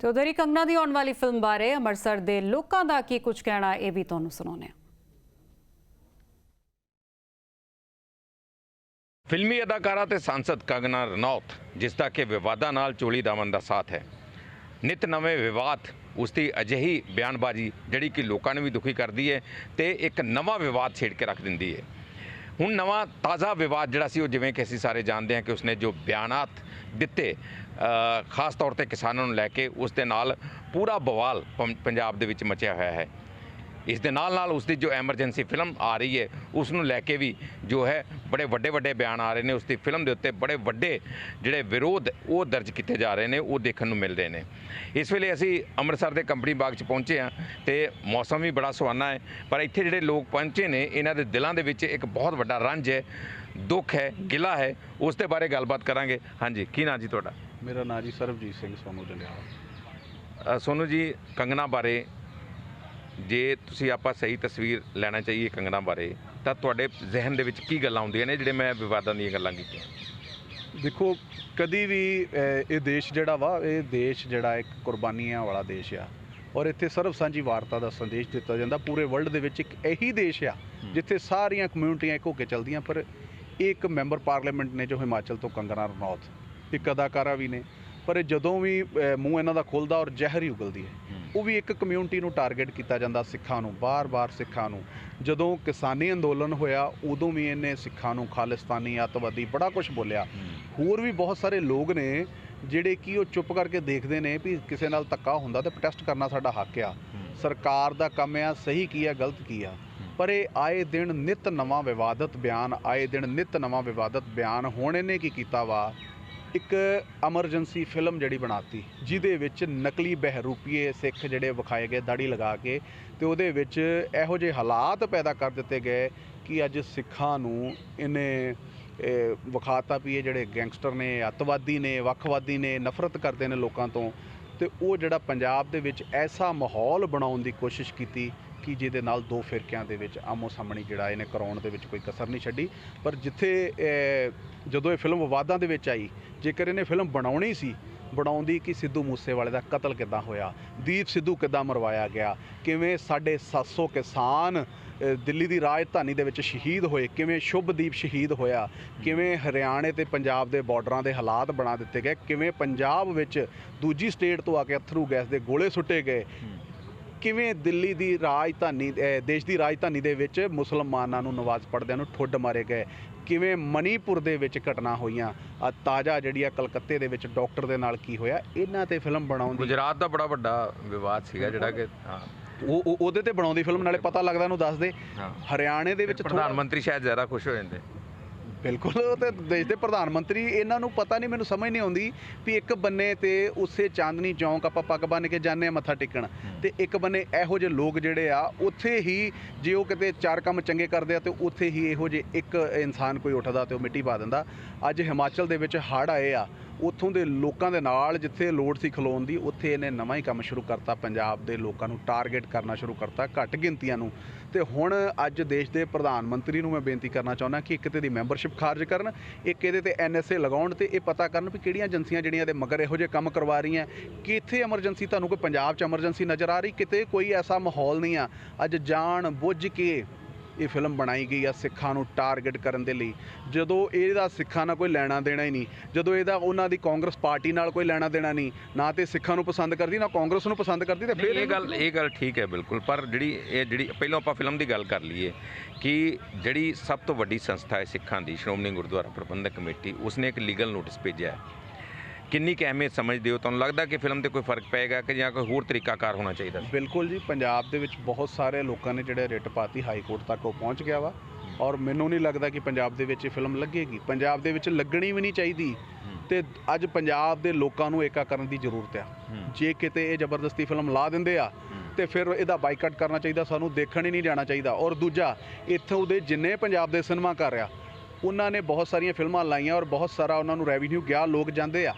ਤੇ ਉਧਰ ਹੀ ਕੰਗਨਾ ਦੀ ਆਉਣ ਵਾਲੀ ਫਿਲਮ ਬਾਰੇ ਅੰਮ੍ਰਿਤਸਰ ਦੇ ਲੋਕਾਂ ਦਾ ਕੀ ਕੁਝ ਕਹਿਣਾ, ਇਹ ਵੀ ਤੁਹਾਨੂੰ ਸੁਣਾਉਂਦੇ ਹਾਂ। ਫਿਲਮੀ ਅਦਾਕਾਰਾ ਤੇ ਸੰਸਦ ਕੰਗਨਾ ਰਣੌਤ, ਜਿਸ ਦਾ ਕਿ ਵਿਵਾਦਾਂ ਨਾਲ ਚੋਲੀ ਦਾਮਨ ਦਾ ਸਾਥ ਹੈ। ਨਿਤ ਨਵੇਂ ਵਿਵਾਦ, ਉਸ ਦੀ ਅਜਿਹੀ ਬਿਆਨਬਾਜ਼ੀ ਜਿਹੜੀ ਕਿ ਲੋਕਾਂ ਨੂੰ ਵੀ ਦੁਖੀ ਕਰਦੀ ਹੈ ਤੇ ਇੱਕ ਨਵਾਂ ਵਿਵਾਦ ਛੇੜ ਕੇ ਰੱਖ ਦਿੰਦੀ ਹੈ। ਹੁਣ ਨਵਾਂ ਤਾਜ਼ਾ ਵਿਵਾਦ ਜਿਹੜਾ ਸੀ ਉਹ ਜਿਵੇਂ ਕਿ ਅਸੀਂ ਸਾਰੇ ਜਾਣਦੇ ਹਾਂ ਕਿ ਉਸਨੇ ਜੋ ਬਿਆਨਾਤ ਦਿੱਤੇ ਖਾਸ ਤੌਰ ਤੇ ਕਿਸਾਨਾਂ ਨੂੰ ਲੈ ਕੇ, ਉਸ ਦੇ ਨਾਲ ਪੂਰਾ ਬਵਾਲ ਪੰ- ਪੰਜਾਬ ਦੇ ਵਿੱਚ ਮਚਿਆ ਹੋਇਆ ਹੈ। ਇਸ ਦੇ ਨਾਲ ਨਾਲ ਉਸ ਦੀ ਜੋ ਐਮਰਜੈਂਸੀ ਫਿਲਮ ਆ ਰਹੀ ਹੈ ਉਸ ਨੂੰ ਲੈ ਕੇ ਵੀ ਜੋ ਹੈ ਬੜੇ ਵੱਡੇ ਵੱਡੇ ਬਿਆਨ ਆ ਰਹੇ ਨੇ ਉਸ ਦੀ ਫਿਲਮ ਦੇ ਉੱਤੇ ਬੜੇ ਵੱਡੇ ਜਿਹੜੇ ਵਿਰੋਧ ਉਹ ਦਰਜ ਕੀਤੇ ਜਾ ਰਹੇ ਨੇ ਉਹ ਦੇਖਣ ਨੂੰ ਮਿਲ ਰਹੇ ਨੇ। ਇਸ ਵੇਲੇ ਅਸੀਂ ਅੰਮ੍ਰਿਤਸਰ ਦੇ ਕੰਪਨੀ ਬਾਗ 'ਚ ਪਹੁੰਚੇ ਹਾਂ ਤੇ ਮੌਸਮ ਵੀ ਬੜਾ ਸੁਹਾਨਾ ਹੈ ਪਰ ਇੱਥੇ ਜਿਹੜੇ ਲੋਕ ਪਹੁੰਚੇ ਨੇ ਇਹਨਾਂ ਦੇ ਦਿਲਾਂ ਦੇ ਵਿੱਚ ਇੱਕ ਬਹੁਤ ਵੱਡਾ ਰੰਜ ਹੈ ਦੁੱਖ ਹੈ ਗਿਲਾ ਹੈ ਉਸ ਦੇ ਬਾਰੇ ਗੱਲਬਾਤ ਕਰਾਂਗੇ। ਹਾਂਜੀ ਕੀ ਨਾਂ ਜੀ ਤੁਹਾਡਾ? ਮੇਰਾ ਨਾਂ ਜੀ ਸਰਬਜੀਤ ਸਿੰਘ ਸੋਨੂ ਜੰਡਿਆਲਾ। ਸੋਨੂ ਜੀ ਕੰਗਨਾ ਬਾਰੇ ਜੇ ਤੁਸੀਂ ਆਪਾਂ ਸਹੀ ਤਸਵੀਰ ਲੈਣਾ ਚਾਹੀਏ ਕੰਗਨਾ ਬਾਰੇ ਤਾਂ ਤੁਹਾਡੇ ਜ਼ਿਹਨ ਦੇ ਵਿੱਚ ਕੀ ਗੱਲਾਂ ਆਉਂਦੀਆਂ ਨੇ ਜਿਹੜੇ ਮੈਂ ਵਿਵਾਦਾਂ ਦੀਆਂ ਗੱਲਾਂ ਕੀਤੀਆਂ? ਦੇਖੋ ਕਦੀ ਵੀ ਅਹ, ਇਹ ਦੇਸ਼ ਜਿਹੜਾ ਵਾ ਇਹ ਦੇਸ਼ ਜਿਹੜਾ ਇੱਕ ਕੁਰਬਾਨੀਆਂ ਵਾਲਾ ਦੇਸ਼ ਆ। ਔਰ ਇੱਥੇ ਸਰਬ ਸਾਂਝੀ ਵਾਰਤਾ ਦਾ ਸੰਦੇਸ਼ ਦਿੱਤਾ ਜਾਂਦਾ। ਪੂਰੇ ਵਰਲਡ ਦੇ ਵਿੱਚ ਇੱਕ ਇਹੀ ਦੇਸ਼ ਆ ਜਿੱਥੇ ਸਾਰੀਆਂ ਕਮਿਊਨਿਟੀਆਂ ਇੱਕ ਹੋ ਕੇ ਚੱਲਦੀਆਂ ਪਰ ਇੱਕ ਮੈਂਬਰ ਪਾਰਲੀਮੈਂਟ ਨੇ ਜੋ ਹਿਮਾਚਲ ਤੋਂ ਕੰਗਨਾ ਰਣੌਤ ਇੱਕ ਅਦਾਕਾਰਾ ਵੀ ਨੇ। ਪਰ ਇਹ ਜਦੋਂ ਵੀ ਅਹ, ਮੂੰਹ ਇਹਨਾਂ ਦਾ ਖੁੱਲਦਾ ਔਰ ਜ਼ਹਿਰ ਹੀ ਉਗਲਦੀ ਹੈ। ਉਹ ਵੀ ਇੱਕ ਕਮਿਊਨਿਟੀ ਨੂੰ ਟਾਰਗੇਟ ਕੀਤਾ ਜਾਂਦਾ ਸਿੱਖਾਂ ਨੂੰ ਬਾਰ-ਬਾਰ ਸਿੱਖਾਂ ਨੂੰ। ਜਦੋਂ ਕਿਸਾਨੀ ਅੰਦੋਲਨ ਹੋਇਆ ਉਦੋਂ ਵੀ ਇਹਨੇ ਸਿੱਖਾਂ ਨੂੰ ਖਾਲਿਸਤਾਨੀ ਅੱਤਵਾਦੀ ਬੜਾ ਕੁਝ ਬੋਲਿਆ। ਹੋਰ ਵੀ ਬਹੁਤ ਸਾਰੇ ਲੋਕ ਨੇ ਜਿਹੜੇ ਕਿ ਉਹ ਚੁੱਪ ਕਰਕੇ ਦੇਖਦੇ ਨੇ ਵੀ ਕਿਸੇ ਨਾਲ ਧੱਕਾ ਹੁੰਦਾ ਤੇ ਪ੍ਰੋਟੈਸਟ ਕਰਨਾ ਸਾਡਾ ਹੱਕ ਆ। ਸਰਕਾਰ ਦਾ ਕੰਮ ਆ ਸਹੀ ਕੀ ਆ ਗਲਤ ਕੀ ਆ। ਪਰ ਇਹ ਆਏ ਦਿਨ ਨਿਤ ਨਵਾਂ ਵਿਵਾਦਤ ਬਿਆਨ ਆਏ ਦਿਨ ਨਿਤ ਨਵਾਂ ਵਿਵਾਦਤ ਬਿਆਨ ਹੁਣ ਇਹਨੇ ਕੀ ਕੀਤਾ ਵਾ? ਇੱਕ ਐਮਰਜੈਂਸੀ ਫਿਲਮ ਜਿਹੜੀ ਬਣਾਤੀ, ਜਿਹਦੇ ਵਿੱਚ ਨਕਲੀ ਬਹਿਰੂਪੀਏ ਸਿੱਖ ਜਿਹੜੇ ਵਿਖਾਏ ਗਏ, ਦਾੜੀ ਲਗਾ ਕੇ, ਤੇ ਉਹਦੇ ਵਿੱਚ ਇਹੋ ਜਿਹੇ ਹਾਲਾਤ ਪੈਦਾ ਕਰ ਦਿੱਤੇ ਗਏ ਕਿ ਅੱਜ ਸਿੱਖਾਂ ਨੂੰ ਇਹਨੇ ਵਿਖਾਤਾ ਵੀ ਇਹ ਜਿਹੜੇ ਗੈਂਗਸਟਰ ਨੇ, ਅੱਤਵਾਦੀ ਨੇ, ਵੱਖਵਾਦੀ ਨੇ, ਨਫ਼ਰਤ ਕਰਦੇ ਨੇ ਲੋਕਾਂ ਤੋਂ, ਤੇ ਉਹ ਜਿਹੜਾ ਪੰਜਾਬ ਦੇ ਵਿੱਚ ਐਸਾ ਮਾਹੌਲ ਬਣਾਉਣ ਦੀ ਕੋਸ਼ਿਸ਼ ਕੀਤੀ ਕਿ ਜਿਹਦੇ ਨਾਲ ਦੋ ਫਿਰਕਿਆਂ ਦੇ ਵਿੱਚ ਆਮੋ ਸਾਹਮਣੇ ਜਿਹੜਾ ਇਹਨੇ ਕਰਾਉਣ ਦੇ ਵਿੱਚ ਕੋਈ ਕਸਰ ਨਹੀਂ ਛੱਡੀ। ਪਰ ਜਿੱਥੇ ਜਦੋਂ ਇਹ ਫਿਲਮ ਵਿਵਾਦਾਂ ਦੇ ਵਿੱਚ ਆਈ, ਜੇਕਰ ਇਹਨੇ ਫਿਲਮ ਬਣਾਉਣੀ ਸੀ ਬਣਾਉਂਦੀ ਕਿ ਸਿੱਧੂ ਮੂਸੇਵਾਲੇ ਦਾ ਕਤਲ ਕਿੱਦਾਂ ਹੋਇਆ, ਦੀਪ ਸਿੱਧੂ ਕਿੱਦਾਂ ਮਰਵਾਇਆ ਗਿਆ, ਕਿਵੇਂ ਸਾਡੇ 700 ਕਿਸਾਨ ਦਿੱਲੀ ਦੀ ਰਾਜਧਾਨੀ ਦੇ ਵਿੱਚ ਸ਼ਹੀਦ ਹੋਏ, ਕਿਵੇਂ ਸ਼ੁਭਦੀਪ ਸ਼ਹੀਦ ਹੋਇਆ, ਕਿਵੇਂ ਹਰਿਆਣੇ ਤੇ ਪੰਜਾਬ ਦੇ ਬਾਰਡਰਾਂ ਦੇ ਹਾਲਾਤ ਬਣਾ ਦਿੱਤੇ ਗਏ, ਕਿਵੇਂ ਪੰਜਾਬ ਵਿੱਚ ਦੂਜੀ ਸਟੇਟ ਤੋਂ ਆ ਕੇ ਅਥਰੂ ਗੈਸ ਦੇ ਗੋਲੇ ਸੁੱਟੇ ਗਏ ਕਿਵੇਂ ਦਿੱਲੀ ਦੀ ਰਾਜਧਾਨੀ ਦੇਸ਼ ਦੀ ਰਾਜਧਾਨੀ ਦੇ ਵਿੱਚ ਮੁਸਲਮਾਨਾਂ ਨੂੰ ਨਵਾਜ਼ ਪੜ੍ਹਦਿਆਂ ਨੂੰ ਠੁੱਡ ਮਾਰੇ ਗਏ? ਕਿਵੇਂ ਮਣੀਪੁਰ ਦੇ ਵਿੱਚ ਘਟਨਾ ਹੋਈਆਂ? ਆ ਤਾਜ਼ਾ ਜਿਹੜੀ ਆ ਕਲਕੱਤੇ ਦੇ ਵਿੱਚ ਡਾਕਟਰ ਦੇ ਨਾਲ ਕੀ ਹੋਇਆ? ਇਹਨਾਂ ਤੇ ਫਿਲਮ ਬਣਾਉਣ ਦੀ ਗੁਜਰਾਤ ਦਾ ਬੜਾ ਵੱਡਾ ਵਿਵਾਦ ਸੀਗਾ ਜਿਹੜਾ ਕਿ ਹਾਂ। ਉਹ ਉਹ- ਉਹਦੇ ਤੇ ਬਣਾਉਂਦੀ ਫਿਲਮ ਨਾਲੇ ਪਤਾ ਲੱਗਦਾ ਇਹਨੂੰ ਦੱਸ ਦੇ। ਹਰਿਆਣੇ ਦੇ ਵਿੱਚ ਪ੍ਰਧਾਨ ਮੰਤਰੀ ਸ਼ਾਇਦ ਜ਼ਿਆਦਾ ਖੁਸ਼ ਹੋ ਜਾਂਦੇ। ਬਿਲਕੁਲ, ਉਹ ਤੇ ਦੇਸ਼ ਦੇ ਪ੍ਰਧਾਨ ਮੰਤਰੀ, ਇਹਨਾਂ ਨੂੰ ਪਤਾ ਨਹੀਂ, ਮੈਨੂੰ ਸਮਝ ਨਹੀਂ ਆਉਂਦੀ ਵੀ ਇੱਕ ਬੰਨੇ ਤੇ ਉਸੇ ਚਾਂਦਨੀ ਚੌਂਕ ਆਪਾਂ ਪੱਗ ਬੰਨ ਕੇ ਜਾਂਦੇ ਆ ਮੱਥਾ ਟੇਕਣ। ਤੇ ਇੱਕ ਬੰਨੇ ਇਹੋ ਜਿਹੇ ਲੋਕ ਜਿਹੜੇ ਆ, ਉੱਥੇ ਹੀ ਜੇ ਉਹ ਕਿਤੇ ਚਾਰ ਕੰਮ ਚੰਗੇ ਕਰਦੇ ਆ, ਤੇ ਉੱਥੇ ਹੀ ਇਹੋ ਜਿਹੇ ਇੱਕ ਇਨਸਾਨ ਕੋਈ ਉੱਠਦਾ ਤੇ ਉਹ ਮਿੱਟੀ ਪਾ ਦਿੰਦਾ। ਅੱਜ ਹਿਮਾਚਲ ਦੇ ਵਿੱਚ ਹੜ੍ਹ ਆਏ ਆ ਉੱਥੋਂ ਦੇ ਲੋਕਾਂ ਦੇ ਨਾਲ ਜਿੱਥੇ ਲੋੜ ਸੀ ਖਲੋਣ ਦੀ, ਉੱਥੇ ਇਹਨੇ ਨਵਾਂ ਹੀ ਕੰਮ ਸ਼ੁਰੂ ਕਰਤਾ, ਪੰਜਾਬ ਦੇ ਲੋਕਾਂ ਨੂੰ ਟਾਰਗੇਟ ਕਰਨਾ ਸ਼ੁਰੂ ਕਰਤਾ, ਘੱਟ ਗਿਣਤੀਆਂ ਨੂੰ। ਤੇ ਹੁਣ ਅੱਜ ਦੇਸ਼ ਦੇ ਪ੍ਰਧਾਨ ਮੰਤਰੀ ਨੂੰ ਮੈਂ ਬੇਨਤੀ ਕਰਨਾ ਚਾਹੁੰਦਾ ਕਿ ਇੱਕ ਤੇ ਦੀ ਮੈਂਬਰਸ਼ਿਪ ਖਾਰਜ ਕਰਨ, ਇੱਕ ਇਹਦੇ ਤੇ ਐਨਐਸਏ ਲਗਾਉਣ ਤੇ ਇਹ ਪਤਾ ਕਰਨ ਵੀ ਕਿਹੜੀਆਂ ਏਜੰਸੀਆਂ ਜਿਹੜੀਆਂ ਦੇ ਮਗਰ ਇਹੋ ਜਿਹੇ ਕੰਮ ਕਰਵਾ ਰਹੀਆਂ, ਕਿੱਥੇ ਐਮਰਜੈਂਸੀ ਤੁਹਾਨੂੰ ਕੋਈ ਪੰਜਾਬ 'ਚ ਐਮਰਜੈਂਸੀ ਨਜ਼ਰ ਆ ਰਹੀ, ਕਿਤੇ ਕੋਈ ਐਸਾ ਮਾਹੌਲ ਨਹੀਂ ਆ। ਅੱਜ ਜਾਣ ਬੁੱਝ ਕੇ ਇਹ ਫਿਲਮ ਬਣਾਈ ਗਈ ਆ ਸਿੱਖਾਂ ਨੂੰ ਟਾਰਗੇਟ ਕਰਨ ਦੇ ਲਈ। ਜਦੋਂ ਇਹਦਾ ਸਿੱਖਾਂ ਨਾਲ ਕੋਈ ਲੈਣਾ ਦੇਣਾ ਹੀ ਨਹੀਂ ਜਦੋਂ ਇਹਦਾ ਉਹਨਾਂ ਦੀ ਕਾਂਗਰਸ ਪਾਰਟੀ ਨਾਲ ਕੋਈ ਲੈਣਾ ਦੇਣਾ ਨਹੀਂ ਨਾ ਤੇ ਸਿੱਖਾਂ ਨੂੰ ਪਸੰਦ ਕਰਦੀ ਨਾ ਕਾਂਗਰਸ ਨੂੰ ਪਸੰਦ ਕਰਦੀ ਤੇ ਫਿਰ ਇਹ ਗੱਲ ਇਹ ਗੱਲ ਠੀਕ ਹੈ ਬਿਲਕੁਲ ਪਰ ਜਿਹੜੀ ਇਹ ਜਿਹੜੀ ਪਹਿਲਾਂ ਆਪਾਂ ਫਿਲਮ ਦੀ ਗੱਲ ਕਰ ਲਈਏ ਕਿ ਜਿਹੜੀ ਸਭ ਤੋਂ ਵੱਡੀ ਸੰਸਥਾ ਹੈ ਸਿੱਖਾਂ ਦੀ ਸ਼੍ਰੋਮਣੀ ਗੁਰਦੁਆਰਾ ਪ੍ਰਬੰਧਕ ਕਮੇਟੀ ਉਸਨੇ ਇੱਕ ਲੀਗਲ ਨੋਟਿਸ ਭੇਜਿਆ ਹੈ। ਕਿੰਨੀ ਕੁ ਅਹਿਮੀਅਤ ਸਮਝਦੇ ਹੋ? ਤੁਹਾਨੂੰ ਲੱਗਦਾ ਕਿ ਫਿਲਮ ਤੇ ਕੋਈ ਫ਼ਰਕ ਪਏਗਾ ਕਿ ਜਾਂ ਕੋਈ ਹੋਰ ਤਰੀਕਾਕਾਰ ਹੋਣਾ ਚਾਹੀਦਾ ਬਿਲਕੁਲ ਜੀ ਪੰਜਾਬ ਦੇ ਵਿੱਚ ਬਹੁਤ ਸਾਰੇ ਲੋਕਾਂ ਨੇ ਜਿਹੜੇ ਰਿਟ ਪਾਤੀ ਹਾਈ ਕੋਰਟ ਤੱਕ ਉਹ ਪਹੁੰਚ ਗਿਆ ਵਾ। ਔਰ ਮੈਨੂੰ ਨਹੀਂ ਲੱਗਦਾ ਕਿ ਪੰਜਾਬ ਦੇ ਵਿੱਚ ਇਹ ਫਿਲਮ ਲੱਗੇਗੀ। ਪੰਜਾਬ ਦੇ ਵਿੱਚ ਲੱਗਣੀ ਵੀ ਨਹੀਂ ਚਾਹੀਦੀ ਤੇ ਅੱਜ ਪੰਜਾਬ ਦੇ ਲੋਕਾਂ ਨੂੰ ਏਕਾ ਕਰਨ ਦੀ ਜ਼ਰੂਰਤ ਆ। ਜੇ ਕਿਤੇ ਇਹ ਜ਼ਬਰਦਸਤੀ ਫਿਲਮ ਲਾ ਦਿੰਦੇ ਆ ਤੇ ਫਿਰ ਇਹਦਾ ਬਾਈਕਾਟ ਕਰਨਾ ਚਾਹੀਦਾ ਸਾਨੂੰ ਦੇਖਣ ਹੀ ਨਹੀਂ ਜਾਣਾ ਚਾਹੀਦਾ। ਔਰ ਦੂਜਾ ਇੱਥੋਂ ਦੇ ਜਿੰਨੇ ਪੰਜਾਬ ਦੇ ਸਿਨੇਮਾ ਘਰ ਆ ਉਹਨਾਂ ਨੇ ਬਹੁਤ ਸਾਰੀਆਂ ਫਿਲਮਾਂ ਲਾਈਆਂ ਔਰ ਬਹੁਤ ਸਾਰਾ ਉਹਨਾਂ ਨੂੰ ਰੈਵਨਿਊ ਗਿਆ ਲੋਕ ਜਾਂਦੇ ਆ।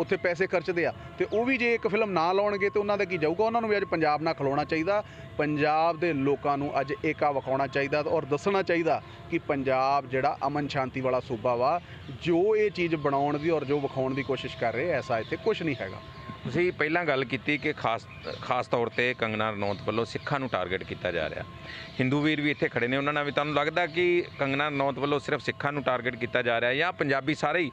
ਉੱਥੇ ਪੈਸੇ ਖਰਚਦੇ ਆ। ਤੇ ਉਹ ਵੀ ਜੇ ਇੱਕ ਫਿਲਮ ਨਾ ਲਾਉਣਗੇ ਤੇ ਉਹਨਾਂ ਦਾ ਕੀ ਜਾਊਗਾ? ਉਹਨਾਂ ਨੂੰ ਵੀ ਅੱਜ ਪੰਜਾਬ ਨਾਲ ਖਲੋਣਾ ਚਾਹੀਦਾ। ਪੰਜਾਬ ਦੇ ਲੋਕਾਂ ਨੂੰ ਅੱਜ ਏਕਾ ਵਿਖਾਉਣਾ ਚਾਹੀਦਾ ਔਰ ਦੱਸਣਾ ਚਾਹੀਦਾ ਕਿ ਪੰਜਾਬ ਜਿਹੜਾ ਅਮਨ ਸ਼ਾਂਤੀ ਵਾਲਾ ਸੂਬਾ ਵਾ, ਜੋ ਇਹ ਚੀਜ਼ ਬਣਾਉਣ ਦੀ ਔਰ ਜੋ ਵਿਖਾਉਣ ਦੀ ਕੋਸ਼ਿਸ਼ ਕਰ ਰਹੇ, ਐਸਾ ਇੱਥੇ ਕੁਝ ਨਹੀਂ ਹੈਗਾ। ਤੁਸੀਂ ਪਹਿਲਾਂ ਗੱਲ ਕੀਤੀ ਕਿ ਖਾਸ ਖਾਸ ਤੌਰ ਤੇ ਕੰਗਨਾ ਰਣੌਤ ਵੱਲੋਂ ਸਿੱਖਾਂ ਨੂੰ ਟਾਰਗੇਟ ਕੀਤਾ ਜਾ ਰਿਹਾ। ਹਿੰਦੂ ਵੀਰ ਵੀ ਇੱਥੇ ਖੜੇ ਨੇ ਉਹਨਾਂ ਨਾਲ ਵੀ ਤੁਹਾਨੂੰ ਲੱਗਦਾ ਕਿ ਕੰਗਨਾ ਰਣੌਤ ਵੱਲੋਂ ਸਿਰਫ ਸਿੱਖਾਂ ਨੂੰ ਟਾਰਗੇਟ ਕੀਤਾ ਜਾ ਰਿਹਾ ਜਾਂ ਪੰਜਾਬੀ ਸਾਰੇ ਹੀ